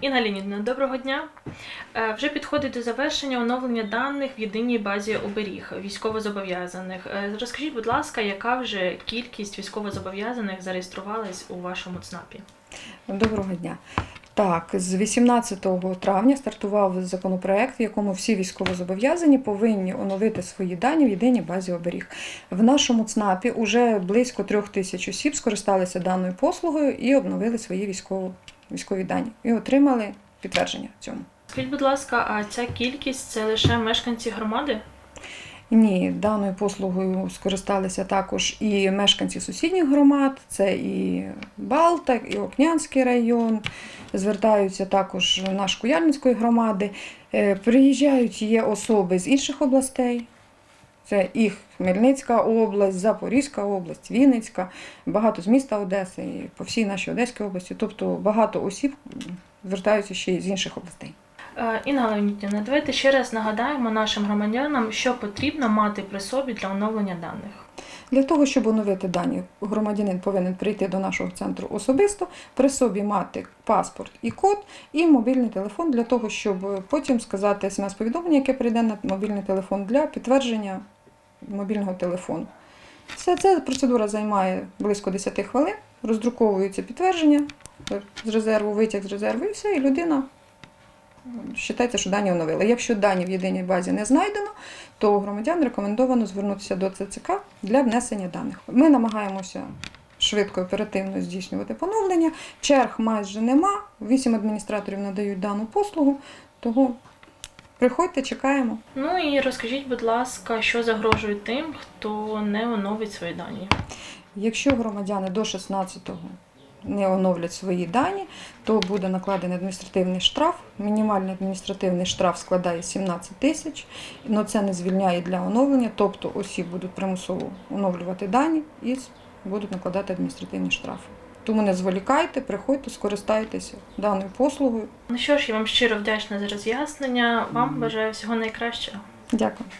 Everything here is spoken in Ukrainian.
Інга Леонідовна, доброго дня. Е, Вже підходить до завершення оновлення даних в єдиній базі оберіг військовозобов'язаних. Е, Розкажіть, будь ласка, яка вже кількість військовозобов'язаних зареєструвалась у вашому ЦНАПі? Доброго дня. Так, з 18 травня стартував законопроект, в якому всі військовозобов'язані повинні оновити свої дані в єдиній базі оберіг. В нашому ЦНАПі вже близько трьох тисяч осіб скористалися даною послугою і обновили свої військово, військові дані і отримали підтвердження цьому. Скажіть, будь ласка, а ця кількість це лише мешканці громади? Ні, даною послугою скористалися також і мешканці сусідніх громад, це і Балта, і Окнянський район. Звертаються також наш Куяльницької громади. Е, Приїжджають є особи з інших областей. Це і Хмельницька область, Запорізька область, Вінницька, багато з міста Одеси і по всій нашій Одеській області. Тобто багато осіб звертаються ще й з інших областей. Е, Інга Леонідівна, давайте ще раз нагадаємо нашим громадянам, що потрібно мати при собі для оновлення даних. Для того, щоб оновити дані, громадянин повинен прийти до нашого центру особисто, при собі мати паспорт і код, і мобільний телефон для того, щоб потім сказати смс-повідомлення, яке прийде на мобільний телефон для підтвердження мобільного телефону. Все ця процедура займає близько 10 хвилин, роздруковується підтвердження з резерву, витяг з резерву, і все, і людина вважається, що дані оновили. Якщо дані в єдиній базі не знайдено, то громадян рекомендовано звернутися до ЦЦК для внесення даних. Ми намагаємося швидко оперативно здійснювати поновлення. Черг майже нема. Вісім адміністраторів надають дану послугу, того приходьте, чекаємо. Ну і розкажіть, будь ласка, що загрожує тим, хто не оновить свої дані. Якщо громадяни до 16-го не оновлять свої дані, то буде накладений адміністративний штраф. Мінімальний адміністративний штраф складає 17 тисяч, але це не звільняє для оновлення, тобто осіб будуть примусово оновлювати дані і будуть накладати адміністративні штрафи. Тому не зволікайте, приходьте, скористайтеся даною послугою. Ну що ж, я вам щиро вдячна за роз'яснення. Вам бажаю всього найкращого. Дякую.